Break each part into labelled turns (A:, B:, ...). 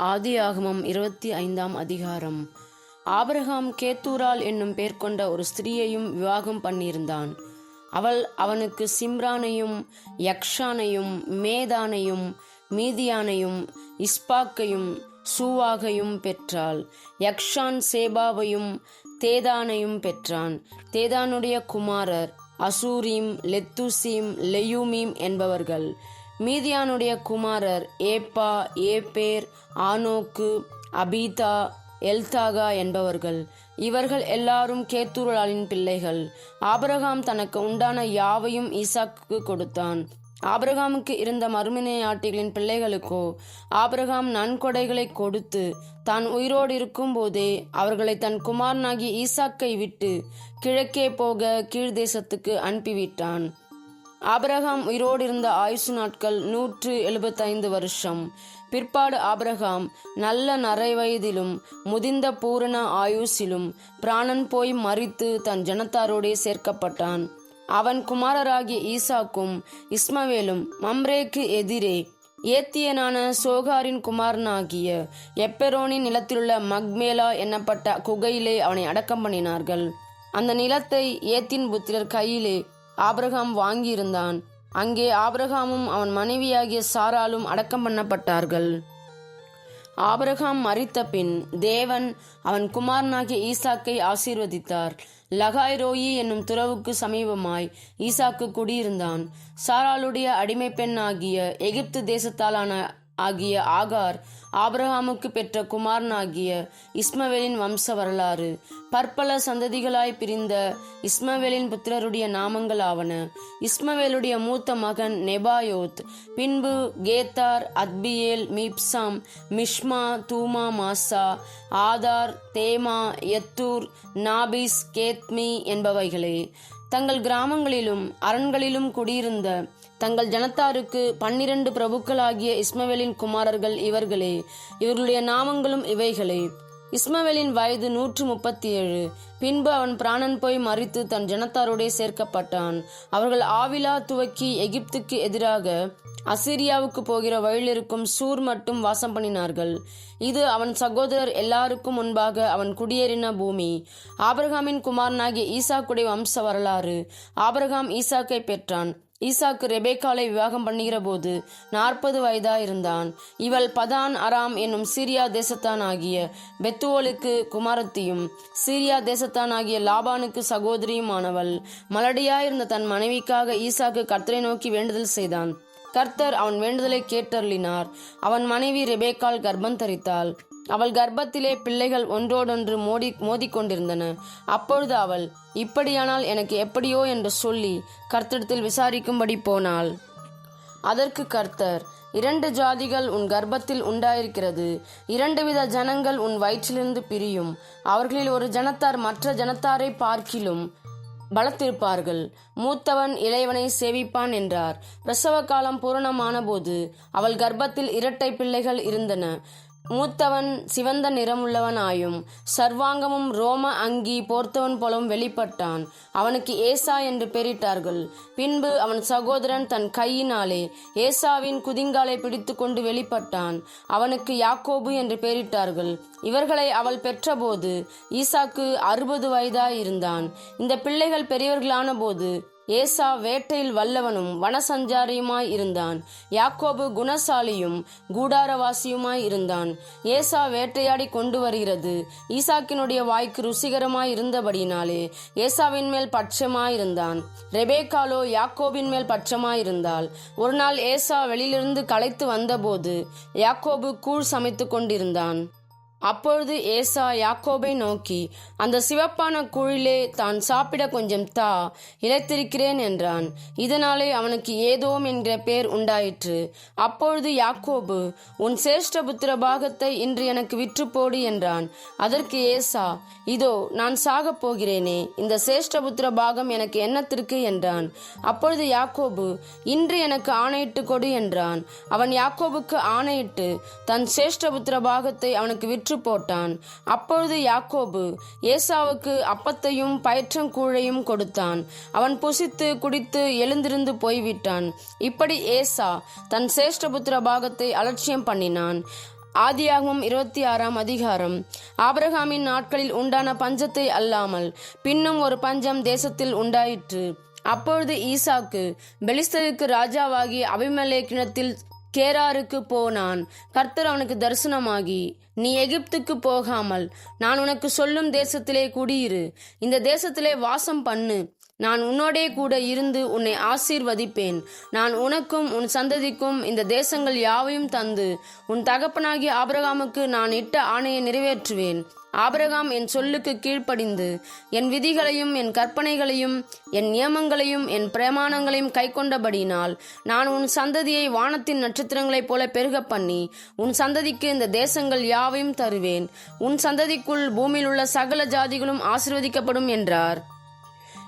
A: ஆதியாகமம் இருபத்தி ஐந்தாம் அதிகாரம். ஆபரகாம் கேத்தூரால் என்னும் பேர் கொண்ட ஒரு ஸ்திரீயையும் விவாகம் பண்ணியிருந்தான். அவள் அவனுக்கு சிம்ரானையும் யக்ஷானையும் மேதானையும் மீதியானையும் இஸ்பாக்கையும் சூவாகையும் பெற்றாள். யக்ஷான் சேபாவையும் தேதானையும் பெற்றான். தேதானுடைய குமாரர் அசூரீம் லெத்துசீம் லெயூமீம் என்பவர்கள். மீதியானுடைய குமாரர் ஏப்பா ஏபேர் ஆனோக்கு அபீதா எல்தாகா என்பவர்கள். இவர்கள் எல்லாரும் கேத்தூரலாளின் பிள்ளைகள். ஆபரகாம் தனக்கு உண்டான யாவையும் ஈசாக்கு கொடுத்தான். ஆபிரகாமுக்கு இருந்த மறுமனையாட்டிகளின் பிள்ளைகளுக்கோ ஆபிரகாம் நன்கொடைகளை கொடுத்து தான் உயிரோடு இருக்கும்போதே அவர்களை தன் குமாரனாகி ஈசாக்கை விட்டு கிழக்கே போக கீழ்தேசத்துக்கு அனுப்பிவிட்டான். ஆபிரகாம் உயிரோடு இருந்த ஆயுசு நாட்கள் நூற்று எழுபத்தைந்து வருஷம். பிற்பாடு ஆபிரகாம் நல்ல நரை வயதிலும் முதிர்ந்த பூரண ஆயுசிலும் பிராணன் போய் மறித்து தன் ஜனத்தாரோடே சேர்க்கப்பட்டான். அவன் குமாரராகிய ஈசாக்கும் இஸ்மவேலும் மம்ரேக்கு எதிரே ஏத்தியனான சோகாரின் குமாரனாகிய எப்பெரோனின் நிலத்திலுள்ள மக்மேலா என்னப்பட்ட குகையிலே அவனை அடக்கம் பண்ணினார்கள். அந்த நிலத்தை ஏத்தின் புத்திரர் கையிலே ஆபிரகாம் வாங்கியிருந்தான். அங்கே ஆபிரகாமும் அவன் மனைவியாகிய சாராலும் அடக்கம் பண்ணப்பட்டார்கள். ஆபிரகாம் மறித்த பின் தேவன் அவன் குமாரனாகிய ஈசாக்கை ஆசீர்வதித்தார். லகாய் ரோயி என்னும் துறவுக்கு சமீபமாய் ஈசாக்கு குடியிருந்தான். சாராளுடைய அடிமை பெண் ஆகிய எகிப்து தேசத்தாலான ஆகிய ஆகார் ஆபிரகாமுக்கு பெற்ற குமாரனாகிய இஸ்மவேலின் வம்ச வரலாறு. பற்பல சந்ததிகளாய் பிரிந்த இஸ்மவேலின் புத்திரருடைய நாமங்கள் ஆவன இஸ்மவேலுடைய மூத்த மகன் நெபாயோத் பின்பு கேத்தார் அத்பியேல் மீப்சாம் மிஷ்மா தூமா மாசா ஆதார் தேமா எத்தூர் நாபிஸ் கேத்மி என்பவைகளே. தங்கள் கிராமங்களிலும் அரண்களிலும் குடியிருந்த தங்கள் ஜனத்தாருக்கு பன்னிரண்டு பிரபுக்களாகிய இஸ்மவேலின் குமாரர்கள் இவர்களே இவர்களுடைய நாமங்களும் இவைகளே. இஸ்மவேலின் வயது நூற்று முப்பத்தி ஏழு பின்பு அவன் பிராணன் போய் மறித்து தன் ஜனத்தாரோடே சேர்க்கப்பட்டான். அவர்கள் ஆவிலா துவக்கி எகிப்துக்கு எதிராக அசிரியாவுக்கு போகிற வழியிலிருக்கும் சூர் மட்டும் வாசம் பண்ணினார்கள். இது அவன் சகோதரர் எல்லாருக்கும் முன்பாக அவன் குடியேறின பூமி. ஆபிரகாமின் குமாரனாகிய ஈசாக்குடைய வம்ச வரலாறு. ஆபிரகாம் ஈசாக்கை பெற்றான். ஈசாக்கு ரெபேக்காலை விவாகம் பண்ணுகிற போது நாற்பது வயதா இருந்தான் இவள் பதான் அராம் என்னும் சீரியா தேசத்தான் ஆகிய பெத்துவோலுக்கு குமாரத்தியும் சீரியா தேசத்தான் ஆகிய லாபானுக்கு சகோதரியுமானவள். மலடியாயிருந்த தன் மனைவிக்காக ஈசாக்கு கர்த்தரை நோக்கி வேண்டுதல் செய்தான். கர்த்தர் அவன் வேண்டுதலை கேட்டருளினார். அவன் மனைவி ரெபேக்கால் கர்ப்பம் தரித்தாள். அவள் கர்ப்பத்திலே பிள்ளைகள் ஒன்றோடொன்று மோடி மோதிக்கொண்டிருந்தன. அப்பொழுது அவள் இப்படியானால் எனக்கு எப்படியோ என்று சொல்லி கர்த்தடத்தில் விசாரிக்கும்படி போனாள். அதற்கு கர்த்தர் இரண்டு ஜாதிகள் உன் கர்ப்பத்தில் உண்டாயிருக்கிறது. இரண்டு வித ஜனங்கள் உன் வயிற்றிலிருந்து பிரியும். அவர்களில் ஒரு ஜனத்தார் மற்ற ஜனத்தாரை பார்க்கிலும் பலத்திருப்பார்கள். மூத்தவன் இளையவனை சேவிப்பான் என்றார். பிரசவ காலம் பூரணமான போது அவள் கர்ப்பத்தில் இரட்டை பிள்ளைகள் இருந்தன. மூத்தவன் சிவந்த நிறமுள்ளவனாயும் சர்வாங்கமும் ரோம அங்கி போர்த்தவன் போலவும் வெளிப்பட்டான். அவனுக்கு ஏசா என்று பெயரிட்டார்கள். பின்பு அவன் சகோதரன் தன் கையினாலே ஏசாவின் குதிங்காலை பிடித்து கொண்டு வெளிப்பட்டான். அவனுக்கு யாக்கோபு என்று பெயரிட்டார்கள். இவர்களை அவள் பெற்றபோது ஈசாக்கு அறுபது வயதாயிருந்தான். இந்த பிள்ளைகள் பெரியவர்களான போது ஏசா வேட்டையில் வல்லவனும் வனசஞ்சாரியுமாய் இருந்தான். யாக்கோபு குணசாலியும் கூடாரவாசியுமாய் இருந்தான். ஏசா வேட்டையாடி கொண்டு வருகிறது. ஈசாக்கினுடைய வாய்க்கு ருசிகரமாய் இருந்தபடியினாலே ஏசாவின் மேல் பட்சமாயிருந்தான் ரெபேக்காலோ யாக்கோபின் மேல் பட்சமாயிருந்தாள் ஒரு நாள் ஏசா வெளியிலிருந்து களைத்து வந்தபோது யாக்கோபு கூழ் சமைத்து கொண்டிருந்தான். அப்பொழுது ஏசா யாக்கோபை நோக்கி அந்த சிவப்பான குழிலே தான் சாப்பிட கொஞ்சம் தா இழைத்திருக்கிறேன் என்றான். இதனாலே அவனுக்கு ஏதோம் என்ற பேர் உண்டாயிற்று. அப்பொழுது யாக்கோபு உன் சேஷ்டபுத்திர பாகத்தை இன்று எனக்கு விற்று போடு என்றான். அதற்கு ஏசா இதோ நான் சாகப் போகிறேனே இந்த சேஷ்டபுத்திர பாகம் எனக்கு என்னத்திற்கு என்றான். அப்பொழுது யாக்கோபு இன்று எனக்கு ஆணையிட்டு கொடு என்றான். அவன் யாக்கோபுக்கு ஆணையிட்டு தன் சேஷ்டபுத்திர பாகத்தை அவனுக்கு விற்று விற்று போட்டான் அப்பொழுது யாக்கோபு ஏசாவுக்கு அப்பத்தையும் பயிற்றங்கூழையும் கொடுத்தான். அவன் புசித்து குடித்து எழுந்திருந்து போய்விட்டான். இப்படி ஏசா தன் சேஷ்டபுத்திர பாகத்தை அலட்சியம் பண்ணினான். ஆதியாகமும் இருபத்தி ஆறாம் அதிகாரம். ஆபிரகாமின் நாட்களில் உண்டான பஞ்சத்தை அல்லாமல் பின்னும் ஒரு பஞ்சம் தேசத்தில் உண்டாயிற்று. அப்பொழுது ஈசாக்கு பெலிஸ்தருக்கு ராஜாவாகி அபிமலேக்கினத்தில் கேராருக்கு போனான். கர்த்தர் அவனுக்கு தரிசனமாகி நீ எகிப்துக்கு போகாமல் நான் உனக்கு சொல்லும் தேசத்திலே குடியிரு. இந்த தேசத்திலே வாசம் பண்ணு. நான் உன்னோடே கூட இருந்து உன்னை ஆசீர்வதிப்பேன். நான் உனக்கும் உன் சந்ததிக்கும் இந்த தேசங்கள் யாவையும் தந்து. உன் தகப்பனாகிய ஆபிரகாமுக்கு நான் இட்ட ஆணையை நிறைவேற்றுவேன். ஆபிரகாம் என் சொல்லுக்கு கீழ்ப்படிந்து என் விதிகளையும் என் கற்பனைகளையும் என் நியமங்களையும் என் பிரமாணங்களையும் கைக்கொண்டபடியினால் நான் உன் சந்ததியை வானத்தின் நட்சத்திரங்களைப் போல பெருக பண்ணி உன் சந்ததிக்கு இந்த தேசங்கள் யாவையும் தருவேன். உன் சந்ததிக்குள் பூமியில் உள்ள சகல ஜாதிகளும் ஆசீர்வதிக்கப்படும் என்றார்.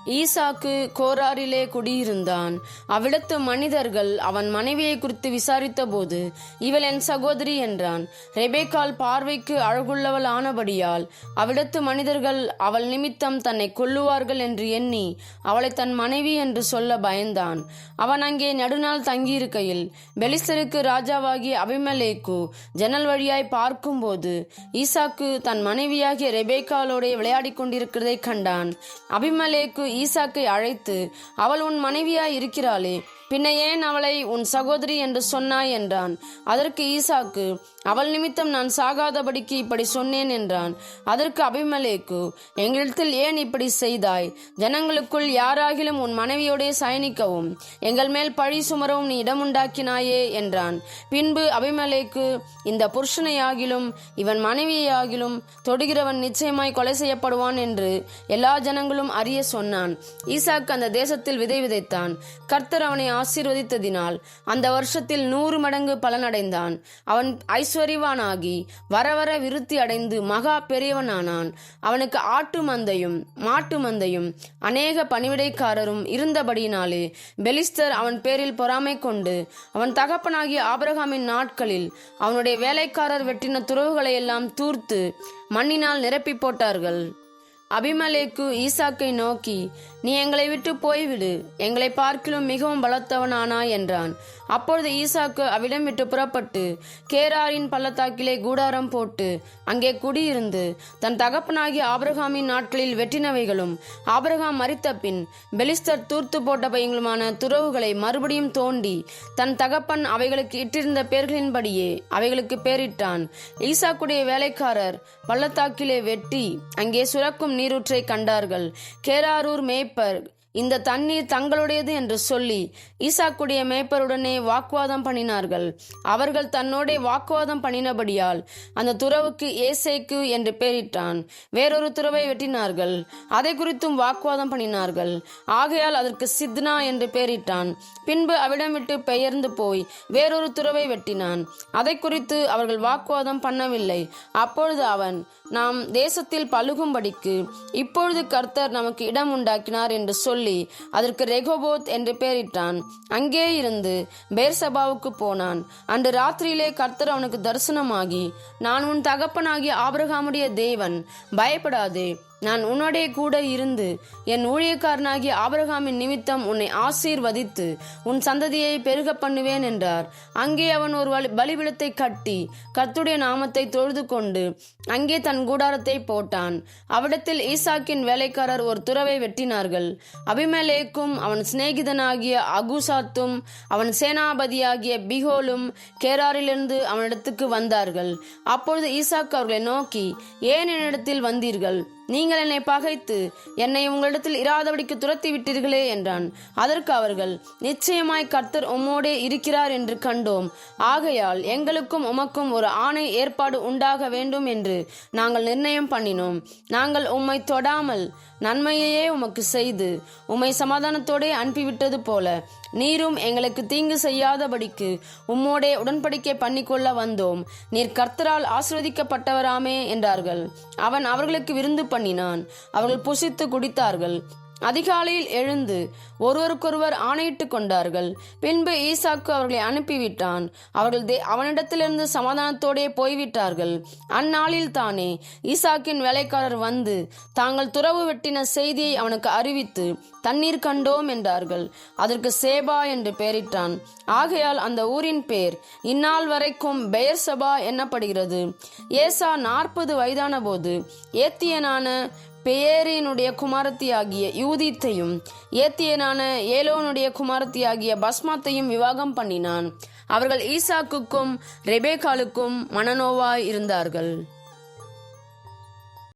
A: ஈசாக்கு கோராரிலே குடியிருந்தான். அவ்விடத்து மனிதர்கள் அவன் மனைவியை குறித்து விசாரித்த போது இவள் என் சகோதரி என்றான். ரெபேக்கால் பார்வைக்கு அழகுள்ளவள் ஆனபடியால் அவ்விடத்து மனிதர்கள் அவள் நிமித்தம் தன்னை கொல்லுவார்கள் என்று எண்ணி அவளை தன் மனைவி என்று சொல்ல பயந்தான். அவன் அங்கே நடுநாள் தங்கியிருக்கையில் பெலிஸ்தருக்கு ராஜாவாகிய அபிமலேக்கு ஜன்னல் வழியாய் பார்க்கும்போது ஈசாக்கு தன் மனைவியாகிய ரெபேக்காலோடே விளையாடிக் கொண்டிருக்கிறதை கண்டான். அபிமலேக்கு ஈசாக்கை அழைத்து அவள் உன் மனைவியாய் இருக்கிறாளே பின்ன ஏன் அவளை உன் சகோதரி என்று சொன்னாய்? என்றான். அதற்கு ஈசாக்கு அவள் நிமித்தம் நான் சாகாதபடிக்கு இப்படி சொன்னேன் என்றான். அதற்கு அபிமலேக்கு எங்களிடத்தில் ஏன் இப்படி செய்தாய்? ஜனங்களுக்குள் யாராகிலும் உன் மனைவியோடே சயனிக்கவும் எங்கள் மேல் பழி சுமரவும் நீ இடமுண்டாக்கினாயே என்றான். பின்பு அபிமலேக்கு இந்த புருஷனையாகிலும் இவன் மனைவியாகிலும் தொடுகிறவன் நிச்சயமாய் கொலை செய்யப்படுவான் என்று எல்லா ஜனங்களும் அறிய சொன்னான் ஈசாக்கு அந்த தேசத்தில் விதை விதைத்தான். கர்த்தர் அவனை ஆசீர்வதித்ததினால் அந்த வருஷத்தில் நூறு மடங்கு பலனடைந்தான். அவன் ஐஸ்வர்யவானாகி வர வர விருத்தி அடைந்து மகா பெரியவனானான். அவனுக்கு ஆட்டு மந்தையும் மாட்டு மந்தையும் அநேக பணிவிடைக்காரரும் இருந்தபடியினாலே பெலிஸ்தர் அவன் பேரில் பொறாமை கொண்டு அவன் தகப்பனாகிய ஆபிரகாமின் நாட்களில் அவனுடைய வேலைக்காரர் வெட்டின துறவுகளை எல்லாம் தூர்த்து மண்ணினால் நிரப்பி போட்டார்கள். அபிமலேக்கு ஈசாக்கை நோக்கி நீ எங்களை விட்டு போய்விடு. எங்களை பார்க்கிலும் மிகவும் பலத்தவனானா என்றான். அப்பொழுது ஈசாக்கு அவ்விடம் விட்டு புறப்பட்டு கேராரின் பள்ளத்தாக்கிலே கூடாரம் போட்டு அங்கே குடியிருந்து தன் தகப்பனாகிய ஆபிரகாமின் நாட்களில் வெட்டினவைகளும் ஆபிரகாம் மறித்த பின் பெலிஸ்தர் தூர்த்து போட்டவைகளுமான துறவுகளை மறுபடியும் தோண்டி தன் தகப்பன் அவைகளுக்கு இட்டிருந்த பெயர்களின்படியே அவைகளுக்கு பேரிட்டான். ஈசாக்குடைய வேலைக்காரர் பள்ளத்தாக்கிலே வெட்டி அங்கே சுரக்கும் நீரூற்றை கண்டார்கள். கேராரூர் paper இந்த தண்ணீர் தங்களுடையது என்று சொல்லி ஈசாக்குடைய மேய்ப்பருடனே வாக்குவாதம் பண்ணினார்கள். அவர்கள் தன்னோடே வாக்குவாதம் பண்ணினபடியால் அந்த துறவுக்கு ஏசேக்கு என்று பெயரிட்டான் வேறொரு துறவை வெட்டினார்கள். அதை குறித்தும் வாக்குவாதம் பண்ணினார்கள். ஆகையால் அதற்கு சித்னா என்று பெயரிட்டான் பின்பு அவிடம் விட்டு பெயர்ந்து போய் வேறொரு துறவை வெட்டினான். அதை குறித்து அவர்கள் வாக்குவாதம் பண்ணவில்லை. அப்பொழுது அவன் நாம் தேசத்தில் பழுகும்படிக்கு இப்பொழுது கர்த்தர் நமக்கு இடம் உண்டாக்கினார் என்று சொல்லி அதற்கு ரெகோபோத் என்று பெயரிட்டான் அங்கே இருந்து பேர்சபாவுக்கு போனான். அன்று ராத்திரியிலே கர்த்தர் அவனுக்கு தரிசனமாகி நான் உன் தகப்பனாகிய ஆபிரகாமுடைய தேவன். பயப்படாதே. நான் உன்னோடே கூட இருந்து என் ஊழியக்காரனாகிய ஆபிரகாமின் நிமித்தம் உன்னை ஆசீர்வதித்து உன் சந்ததியை பெருக பண்ணுவேன் என்றார். அங்கே அவன் ஒரு வலி- கட்டி கர்த்துடைய நாமத்தை தொழுது கொண்டு அங்கே தன் கூடாரத்தை போட்டான். அவ்விடத்தில் ஈசாக்கின் வேலைக்காரர் ஒரு துறவை வெட்டினார்கள். அபிமலேக்கும் அவன் சிநேகிதனாகிய அகுசாத்தும் அவன் சேனாபதியாகிய பிகோலும் கேராரிலிருந்து அவனிடத்துக்கு வந்தார்கள். அப்பொழுது ஈசாக்கு அவர்களை நோக்கி ஏன் என்னிடத்தில் வந்தீர்கள்? நீங்கள் என்னை பகைத்து என்னை உங்களிடத்தில் இராதபடிக்கு துரத்தி விட்டீர்களே என்றான். அதற்கு அவர்கள் நிச்சயமாய் கர்த்தர் உம்மோடே இருக்கிறார் என்று கண்டோம். ஆகையால் எங்களுக்கும் உமக்கும் ஒரு ஆணை ஏற்பாடு உண்டாக வேண்டும் என்று நாங்கள் நிர்ணயம் பண்ணினோம். நாங்கள் உம்மை தொடாமல் நன்மையையே உமக்கு செய்து உம்மை சமாதானத்தோடே அனுப்பிவிட்டது போல நீரும் எங்களுக்கு தீங்கு செய்யாதபடிக்கு உம்மோடே உடன்படிக்கை பண்ணிக்கொள்ள வந்தோம். நீர் கர்த்தரால் ஆசிர்வதிக்கப்பட்டவராமே என்றார்கள். அவன் அவர்களுக்கு விருந்து பண்ணினான். அவர்கள் புசித்து குடித்தார்கள். அதிகாலையில் எழுந்து ஒருவருக்கொருவர் ஆணையிட்டு கொண்டார்கள். பின்பு ஈசாக்கு அவர்களை அனுப்பிவிட்டான். அவர்கள் தே- அவனிடத்திலிருந்து சமாதானத்தோடே போய்விட்டார்கள். அந்நாளில் தானே ஈசாக்கின் வேலைக்காரர் வந்து தாங்கள் துறவு வெட்டின செய்தியை அவனுக்கு அறிவித்து தண்ணீர் கண்டோம் என்றார்கள். அதற்கு சேபா என்று பெயரிட்டான். ஆகையால் அந்த ஊரின் பேர் இந்நாள் வரைக்கும் பெயர் சபா என்னப்படுகிறது. ஏசா நாற்பது வயதான போது ஏத்தியனான பெயேரினுடைய குமாரத்தியாகிய யூதித்தையும் ஏத்தியனான ஏலோனுடைய குமாரத்தியாகிய பஸ்மாத்தையும் விவாகம் பண்ணினான். அவர்கள் ஈசாக்குக்கும் ரெபேகாலுக்கும் மனநோவாய் இருந்தார்கள்.